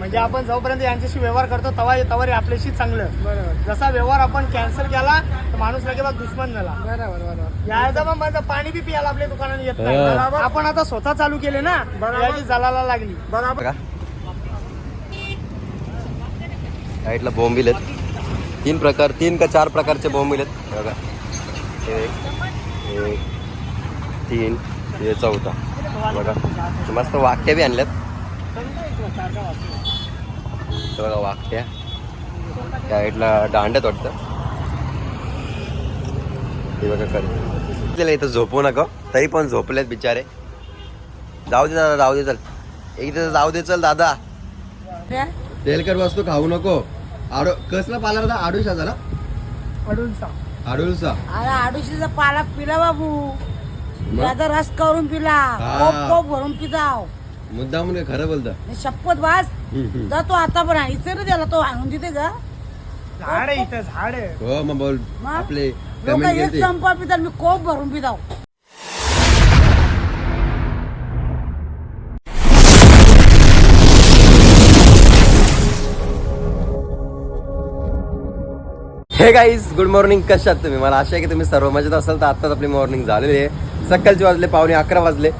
म्हणजे आपण जोपर्यंत यांच्याशी व्यवहार करतो तवा तवर आपल्याशी चांगलं. बरोबर. जसा व्यवहार आपण कॅन्सल केला तर माणूस लगे बघ दुश्मन झाला. बरोबर बरोबर. यायचं मग माझं पाणी बी पियाला आपल्या दुकानात येत नाही. बरोबर? आपण आता स्वतः चालू केले ना बरोबर. याची जलाला लागली. बरोबर. बघा साईडला बोंबील आहेत. तीन प्रकार तीन का चार प्रकारचे बोंबील आहेत. बघा. एक एक तीन हे चौथा. बघा. मस्त वाक्या बी आणल्यात. हे बघा वाक्या त्या साईडला दांड्यात वाटतं. हे बघा कर इथं झोपू नका. तरी पण झोपलेत बिचारे. जाऊ दे दादा जाऊ दे चल. एकदा जाऊ दे चल दादा. तेलकट वस्तू खाऊ नको. आडो कसला पाला होता आडूशाचा ना अडूनचा आडूळसा अरे आडुशीचा पाला पिला बाबू? त्याचा रस करून पिला. कोप कोप भरून पिताव मुद्दा म्हणून खरं बोलतं. शपथ वास तर तो आता पण इथे त्याला तो आणून देते का झाड आहे इथं झाड आहे. हो मग बोल. मग? आपले लोक एक केलते चंपा पितात मी कोप भरून पिताव. हे गाईज गुड मॉर्निंग कशात तुम्ही? मला आशा आहे की तुम्ही सर्व मजेत असाल. तर आत्ताच आपली मॉर्निंग झालेली आहे. सकाळचे वाजले पावणे अकरा वाजले.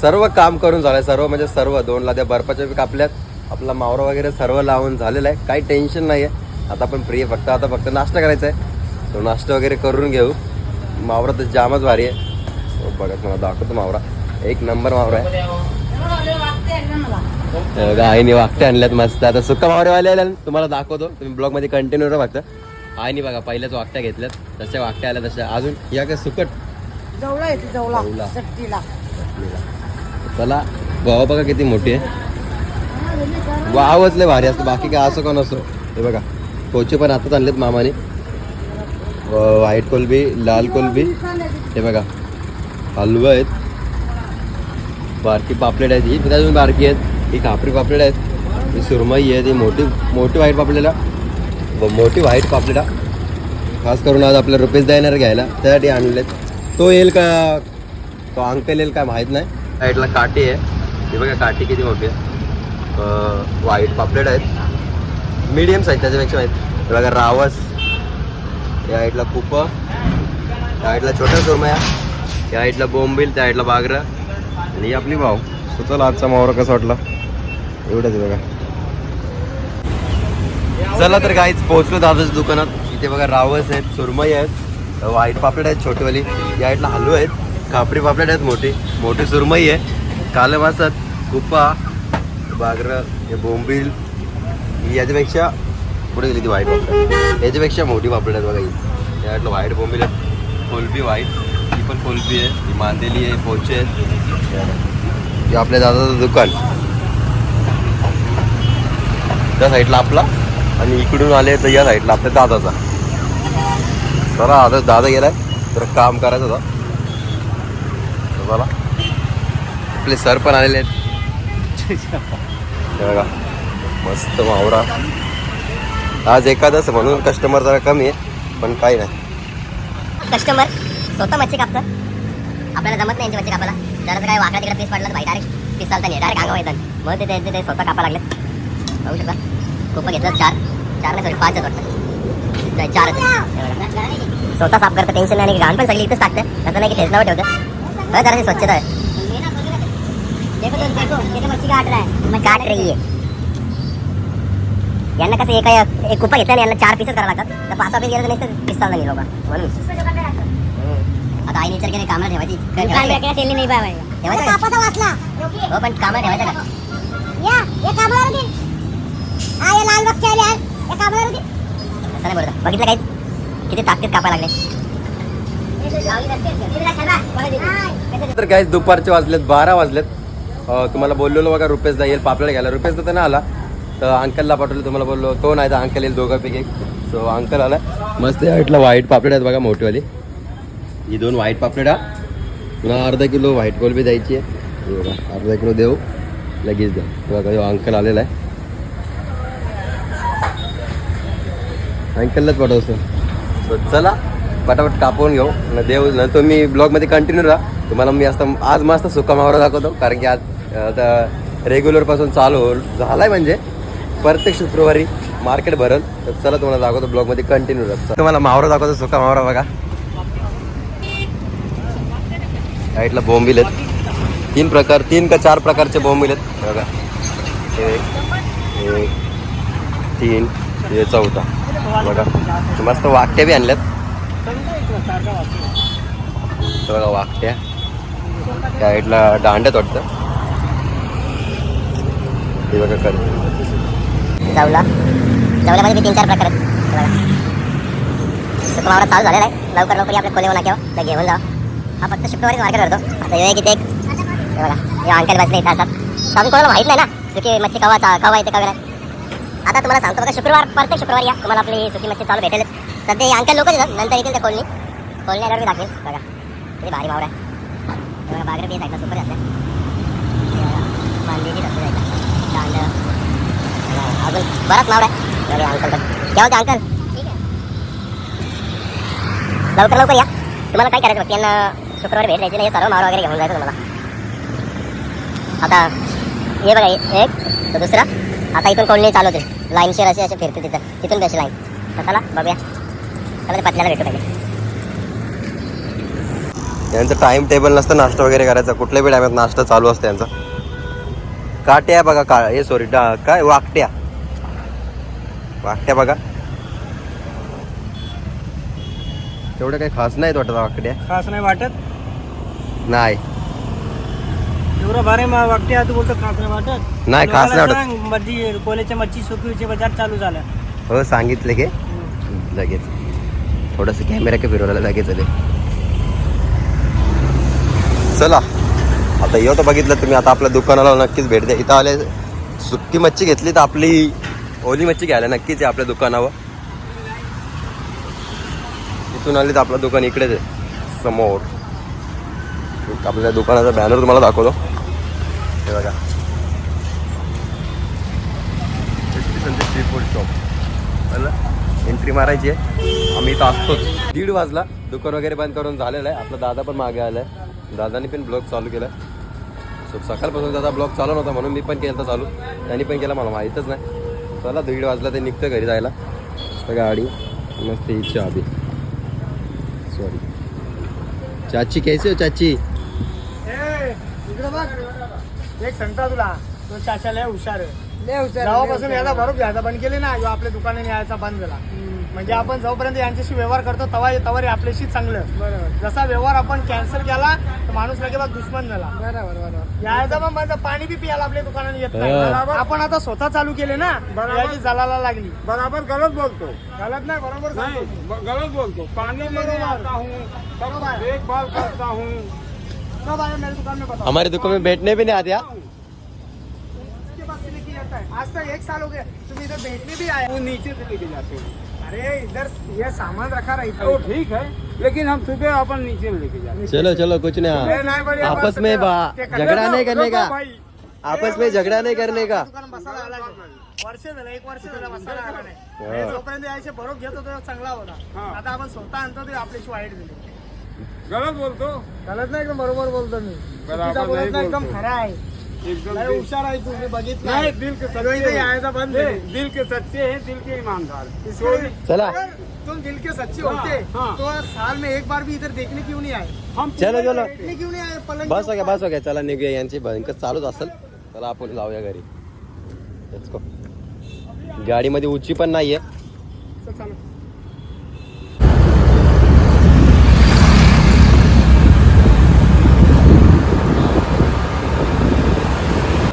सर्व काम करून झालंय. सर्व म्हणजे सर्व दोन लाद्या बर्फाच्या बी कापल्यात. आपला मावरा वगैरे सर्व लावून झालेलं आहे. काही टेन्शन नाही आहे आता आपण फ्री आहे. फक्त आता फक्त नाश्ता करायचा आहे. तो नाश्ता वगैरे करून घेऊ. मावरा तर जामच भारी आहे. हो, बघा तुम्हाला दाखवतो मावरा. एक नंबर मावरा आहे. आईने वाकटे आणल्यात मस्त. आता सुक्का मावरेवाले आल्या तुम्हाला दाखवतो. तुम्ही ब्लॉगमध्ये कंटिन्यू राहा फक्त. आईने बघा पहिल्याच वाकट्या घेतल्यात. तशा वाकट्या आल्या तशा. अजून या काय सुकट? जवळा चला भावा बघा किती मोठी आहे. वावच लय भारी असतं बाकी काय असं कोण असो हे बघा कोचे पण आताच आणलेत मामाने. व्हाईट कोलबी लाल कोलबी. हे बघा हलवं आहेत. बारकी पापलेट आहेत ही पण अजून बारकी आहेत? ही कापरी पापलेट आहेत. ही सुरमई आहेत ही मोठी मोठी व्हाईट पापलेला मोठी व्हाईट पापलेटा खास करून आज आपल्या रुपीज देणार घ्यायला त्यासाठी आणलेत. तो येईल का तो अंकल येईल काय माहीत नाही. साईडला काठी आहे. ही बघा काठी किती मोठी आहे. व्हाईट पापलेट आहेत. मीडियम साईज त्याच्यापेक्षा आहेत हे बघा रावस. या साईडला कुप. त्या साईडला छोट्या सुरमया. त्या साईडला बोंबील त्या साईडला बागरा. आणि ही आपली भाव सुचल आजचा मावरा कसा वाटला? एवढंच बघा. चला तर काहीच पोहोचलो दादाच्या दुकानात. इथे बघा रावस आहेत सुरमई आहेत व्हाईट पापलेट आहेत छोटेवाली. या साईडला हलू आहेत. कापडी पापलेट आहेत मोठी. मोठी सुरमई आहे. काले मासात कुपा बागरं हे बोंबील. याच्यापेक्षा पुढे गेली ती व्हाईट पापलेट याच्यापेक्षा मोठी पापलेट आहेत बघा ही. यातलं व्हाईट बोंबील आहे कोलबी व्हाईट ही पण कोलबी आहे. ही मांदेली आहे पोचे आहेत. हे आपल्या दादाचं दुकान. त्या साईडला आपला. आणि इकडून आले तर या साईडला आपल्या दादाचा. चला आता दादा गेलाय. तर काम करायचं होता. तर चला आपले सर पण आलेले आहेत. बघा मस्त मावरा आज एखादाच म्हणून कस्टमर जरा कमी आहे पण काही नाही. कस्टमर स्वतः मच्छी कापतं. आपल्याला जमत नाही यांची मच्छी कापायला. जरा काय वाकडा तिकडे पीस पडला तर भाई डायरेक्ट पीस चालता नाही. डायरेक्ट अंगावर येतात मग ते त्यांचे ते स्वतः कापा लागले. बघू शकता. खूप घेतलं चार. चार नाही सॉरी पाच वाटतं. चार स्वतः साफ करतं टेन्शन नाही आणि घाण पण सगळी इथंच टाकतं. असं नाही की ठेसलावर ठेवतं. जरा स्वच्छता. आहे काट रही आहे. यांना कसं एका एक कुपा घेतला यांना चार पीसच करावं लागतात. तर पाच पीस गेलं तर नाही पीस चालणार नाही लोक. म्हणून. आता आई नेचर केले कामाला ठेवायची? वाचला हो पण कामाला ठेवायचं का? या हे कामाला होती हा या लाल या कामाला होती असं नाही बघितलं काही किती ताकदीत कापायला लागले. तर काहीच दुपारचे वाजलेत बारा वाजलेत. तुम्हाला बोललेलो बघा रुपेश येईल पापलेट घ्यायला. रुपेश तर नाही आला. तर अंकलला पाठवलं तुम्हाला बोललो तो नाही तर अंकल येईल दोघांपैकी एक. सो अंकल आला मस्त या वाटलं व्हाईट पापलेट आहेत बघा मोठीवाली. ही दोन व्हाईट पापलेट हा. पुन्हा अर्धा किलो व्हाईट कोलबी द्यायची आहे. अर्धा किलो देऊ. लगेच द्या. बघा अंकल आलेला आहे. अंकललाच पाठवतो. सो चला. पटापट कापून घेऊ. न देऊ न तुम्ही ब्लॉगमध्ये कंटिन्यू राहा. तुम्हाला मी असं आज मस्त सुका मावरा दाखवतो. कारण की आज आता रेग्युलरपासून चालू झाला झालाय म्हणजे प्रत्येक शुक्रवारी मार्केट भरल. तर चला तुम्हाला दाखवतो ब्लॉगमध्ये कंटिन्यू राहा. तुम्हाला मावरा दाखवतो सुका मावरा बघा साईडला बोंबील आहेत. तीन प्रकार तीन का चार प्रकारचे बोंबील आहेत. बघा. एक एक तीन हे चौथा. बघा. मस्त वाक्य बी आणल्यात बघा वाकट्या त्या साईडला दांड्यात वाटतं. हे बघा कर जाऊला. जाऊल्यामध्ये बी तीन चार प्रकार आहेत. बघा. शुक्रवार चालू झालेला आहे. लवकर लवकर आपल्या खोले म्हणा किंवा घेऊन जा. हा फक्त शुक्रवारी मार्केट करतो आता हे किती एक. हे बघा. हे अंकल बसले इथं असतात. अजून कोणाला माहीत नाही ना? सुकी मच्छी कवा चा- कवा येते कवा नाही. आता तुम्हाला सांगतो बघा शुक्रवार प्रत्येक शुक्रवारी या. तुम्हाला आपली सुकी मच्छी चालू भेटेल सध्या हे अंकल लोक येतात नंतर येतील त्या कोलनी कोलनी आल्यावर मी दाखवेल बघा किती भारी मावडा आहे बघा बागरे बी साईडला सुपर असते मांदेली असते जायचं दांड अजून बराच मावडा आहे बघा अंकल काय होते अंकल लवकर लवकर या तुम्हाला काय करायचं बघ यांना शुक्रवारी भेट द्यायची नाही सर्व मावळा वगैरे घेऊन जायचं तुम्हाला आता हे बघा हे एक तर दुसरा आता इथून कोणी चालू होते लाईनशेर असे असे फिरते तिथं तिथून बी लाईन चला बघूया चला ते पतल्याला भेटू पाहिजे यांचं टाइम टेबल नसतं नाश्ता वगैरे करायचा. कुठल्याही टायमात नाश्ता चालू असतं यांचा. काट्या बघा का हे सॉरी डा काय वाकट्या. वाकट्या बघा. तेवढं काही खास नाहीत वाटत वाकट्या. खास नाही वाटत? नाही. एवढं भारी बोलतो खास नाही वाटत? नाही, खास नाही वाटत. मच्छी कोल्याच्या मच्छी सुकीचे बाजार चालू झाला. हो सांगितले की. लगेच. थोडस कॅमेरा का फिरवला लगेच आले. चला. आता येऊ तर बघितलं तुम्ही आता आपल्या दुकानाला नक्कीच भेट द्या. इथं आले सुक्की मच्छी घेतली तर आपली ओली मच्छी घ्यायला नक्कीच आहे आपल्या दुकानावर. इथून आली तर आपलं दुकान इकडेच आहे समोर. आपल्या दुकानाचा बॅनर तुम्हाला दाखवतो. हे बघा. सी फूड शॉप एंट्री मारायची आहे. आम्ही इथं असतोच. दीड वाजला. दुकान वगैरे बंद करून झालेलं आहे. आपला दादा पण मागे आलाय. दादानी पण ब्लॉग चालू केलाय. सो सकाळपासून दादा ब्लॉग चालू नव्हता म्हणून मी पण केलं चालू. त्यांनी पण केला मला माहीतच नाही. चला दीड वाजला ते निघतं घरी जायला. गाडी मस्त इच्छा आधी सॉरी चाची कैसे हो चाची? इकडे बघ. एक सांगता तुला तो चाचा लय हुशार आहे. जेव्हापासून याचा भरूप घ्यायचा बंद केले ना आपल्या दुकानाने यायचा बंद झाला. म्हणजे आपण जोपर्यंत यांच्याशी व्यवहार करतो तवा तवारी आपल्याशी चांगलं. जसा व्यवहार आपण कॅन्सल केला तर माणूस लगेच दुश्मन झाला. यायचा पण माझं पाणी बी पियाला आपल्या दुकानाने येत नाही. हा. बरोबर. आपण आता स्वतः चालू केले ना याची जलाला लागली. बराबर गलत बोलतो. गलत नाही बरोबर नहीं सांगतो. ब- गलत बोलतो. पानी लेने आता हूँ बरोबर. है। देखभाल करता हूँ. कब मेरे दुकान में बताओ. हमारे दुकान में बैठने भी नहीं आते आप? उसके बाद से लेके आता है। आज तक एक साल हो गया तुम इधर बैठने भी आए वो नीचे से लेके जाते हैं। अरे इधर ये सामान रखा रहता वो ठीक है लेकिन हम सुबह अपन नीचे में लेके जाते चलो चलो कुछ नहीं आपस में है। झगड़ा नहीं करने का। आपस में झगड़ा नहीं करने का. वर्ष झालं एक वर्ष झालं मसाला आला नाही हा. जोपर्यंत यायचे बरोबर घेत होतो चांगला होता। हा. आता आपण स्वतः आणतो ते आपल्याशी वाईट झाले गलत बोलतो। गलत नाही एकदम बरोबर बोलतो मी. एकदम. खरा आहे. एकदम लय दिल- हुशार आहे तू मी बघितलं. नहीं. दिल के इथे यायचा बंद हैं। दिल के सच्चे हैं दिल के ईमानदार इसलिए चला. अगर तुम दिल के सच्चे हाँ, होते. हाँ। तो साल में एक बार भी इधर देखने क्यों नहीं आए? हम चलो चलो. देखने क्यों नहीं आए? पलंग बस हो गया बस हो गया. चला निघूया यांची भयंकर चालूच असेल. चला आपण जाऊया घरी. Let's go. गाडीमध्ये उंची पण नाहीये. चालू.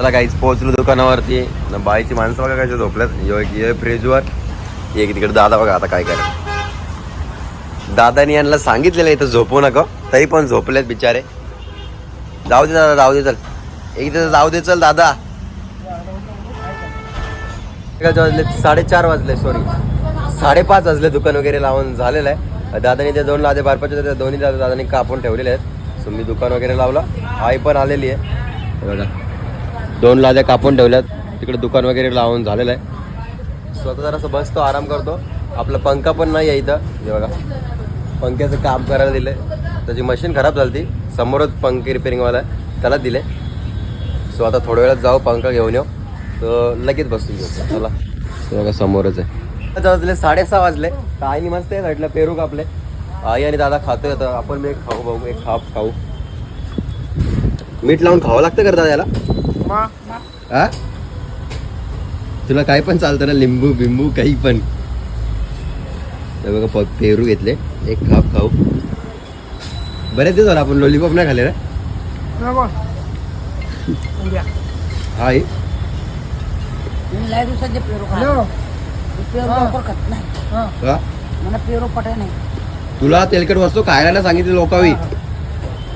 चला काहीच पोहोचलो दुकानावरती. बाईची माणसं बघा कशा झोपल्यात. ये फ्रीजवर एक तिकडे दादा बघा आता काय करा दादानी यांना सांगितलेलं इथं झोपू नका. तरी पण झोपलेत बिचारे. जाऊ दे दादा जाऊ दे चल. एक दिवस जाऊ दे चल दादा. वाजले साडेचार वाजले सॉरी साडेपाच वाजले दुकान वगैरे लावून झालेलं आहे. दादानी ते दोन लादे बारपाचे होते, दोन्ही दादा दादानी कापून ठेवलेले आहेत. सो मी दुकान वगैरे लावलं. आई पण आलेली आहे. बघा. दोन लाद्या कापून ठेवल्यात. तिकडे दुकान वगैरे लावून झालेलं आहे. स्वतः जरासं बसतो आराम करतो. आपला पंखा पण नाही आहे इथं. हे बघा. पंख्याचं काम करायला दिले त्याची मशीन खराब झाली समोरच पंखे रिपेरिंगवाला आहे. त्याला दिले सो आता थोड्या वेळात जाऊ पंखा घेऊन येऊ. तर लगेच बसून घेऊ चला. बघा समोरच आहे. वाजले साडेसहा वाजले. तर आईने मस्त आहे. साईडला पेरू कापले. आई आणि दादा खातोय आता. आपण मी एक खाऊ बघू. एक खाप खाऊ. मीठ लावून खावं लागतं करता याला? हा? तुला काय पण चालतं ना लिंबू बिंबू काही पण. बघा पेरू घेतले. एक खाप खाऊ. बरेच दिवस झाला आपण लॉलीपॉप नाही खाले रे हा लय दिवसाचे पेरू खा हॅलो. पेरू लवकर खात नाही. मला पेरू पटाय नाही. तुला तेलकट वस्तू खायला सांगितली लोकावी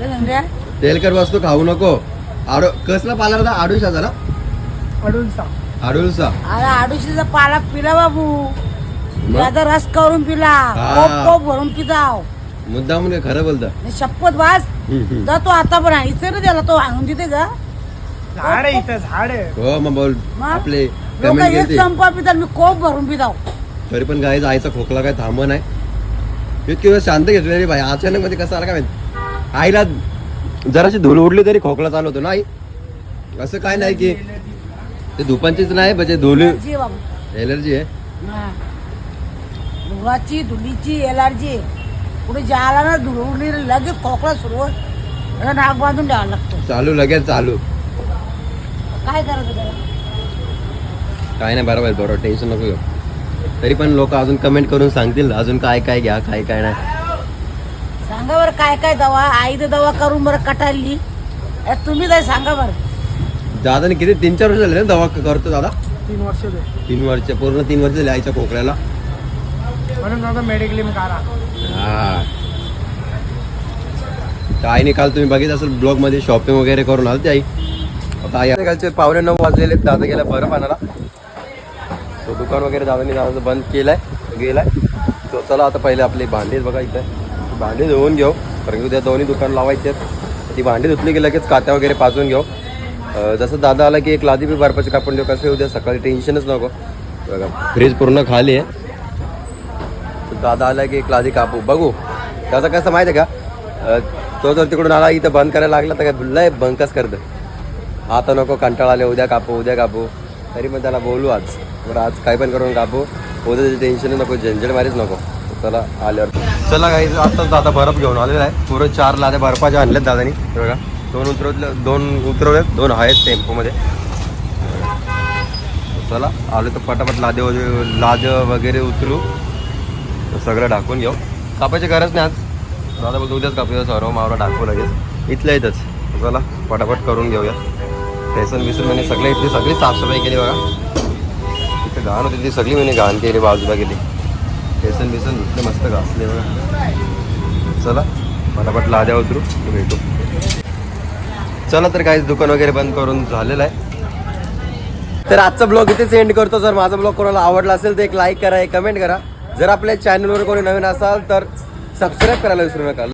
ते तेलकट वस्तू खाऊ नको. आडो कसला पाला होता आडूशाचा ना अडूनचा आडूळसा अरे आडुशीचा पाला पिला बाबू. मग? त्याचा रस करून पिला. हा. कोप कोप भरून पिजाव. मुद्दा म्हणून खरं बोलतं. शपथ वास जा तो आता पण इथे ना त्याला तो आणून देते का झाड आहे इथं झाड आहे. हो मग बोल. मग? आपले लोक कमेंट एक केली चंपा पितात मी कोप भरून पिजाव. तरी पण गाय आईचा खोकला काय थांब नाही. इतकी वेळ शांत घेतलेली भाई अचानक मध्ये कसं आला काय माहीत? आईला जराशी धूळ उडली तरी खोकला चालू होतो. ना आई असं काय नाही की ते धुपांचीच नाही म्हणजे धुळ एलर्जी आहे बाबू. एलर्जी आहे. हा. धुराची धुलीची एलर्जी पुढे जायला ना धुळ उडली ना लगेच खोकला सुरू होत. त्याला नाक बांधून द्यावा लागतो. चालू लगेच चालू. काय करायचं त्याला? काय नाही बरोबर बरोबर टेन्शन नको घेऊ. तरी पण लोक अजून कमेंट करून सांगतील अजून काय काय घ्या काय काय नाही. सांगा बरं काय काय दवा आई दवा करून बरं कटाळली. अरे तुम्ही काय सांगा बरं. दादाने किती तीन चार वर्ष झाले ना दवा करतो दादा? तीन वर्ष झाले. तीन वर्ष पूर्ण तीन वर्ष झाले आईच्या खोकल्याला. म्हणून नव्हतं मेडिक्लेम हा. तर आईने काल तुम्ही बघित असेल ब्लॉगमध्ये शॉपिंग वगैरे करून आलते आई. आता आई कालचे पावणे नऊ वाजलेले. दादा गेला बरं पाण्याला. तो दुकान वगैरे दादाने दादाचं बंद केलंय गेलाय. तो चला आता पहिले आपली भांडी बघा इथं. भांडी धुवून घेऊ. कारण की उद्या दोन्ही दुकान लावायचे आहेत. ती भांडी धुतली की लगेच कात्या वगैरे पाजून घेऊ. जसं दादा आला की एक लादी बी बर्फाची कापून देऊ. कसं उद्या सकाळी टेन्शनच नको. बघा फ्रीज पूर्ण खाली आहे. दादा आला की एक लादी कापू. बघू. त्याचं कसं माहिती आहे का? तो जर तिकडून आला इथं बंद करायला लागला तर काय लय बंकच करतं? आता नको कंटाळा आले उद्या कापू उद्या कापू. तरी पण त्याला बोलू आज. बरं आज काय पण करून कापू. उद्या टेन्शन नको झंझट मारीच नको. चला आल्यावर. चला काही आत्ताच दादा बर्फ घेऊन आलेला आहे. पुरं चार लाद्या बर्फाच्या आणल्यात दादानी. बघा दोन उतरवले दोन उतरवलेत दोन आहेत टेम्पोमध्ये. चला आलो तर पटापट लादे वगैरे लाद वगैरे उतरू. सगळं टाकून घेऊ. कापायची गरज नाही आज. दादा बोलतो उद्याच कापूया सर्व मावरा टाकू लागेल इथल्या इथंच. चला पटापट करून घेऊया. बेसन बिसून म्हणजे सगळे इथली सगळी साफसफाई केली बघा. इथे घाण होती ती सगळी मी घाण केली बाजूला गेली. बेसन बेसन धुतले मस्त घासले चला मला वाटलं आद्या उतरू भेटू. चला तर काहीच दुकान वगैरे बंद करून झालेलं आहे. तर आजचा ब्लॉग इथेच एंड करतो. जर माझा ब्लॉग कोणाला आवडला असेल तर एक लाईक करा एक कमेंट करा. जर आपल्या चॅनलवर कोणी नवीन असाल तर सबस्क्राईब करायला विसरू नका.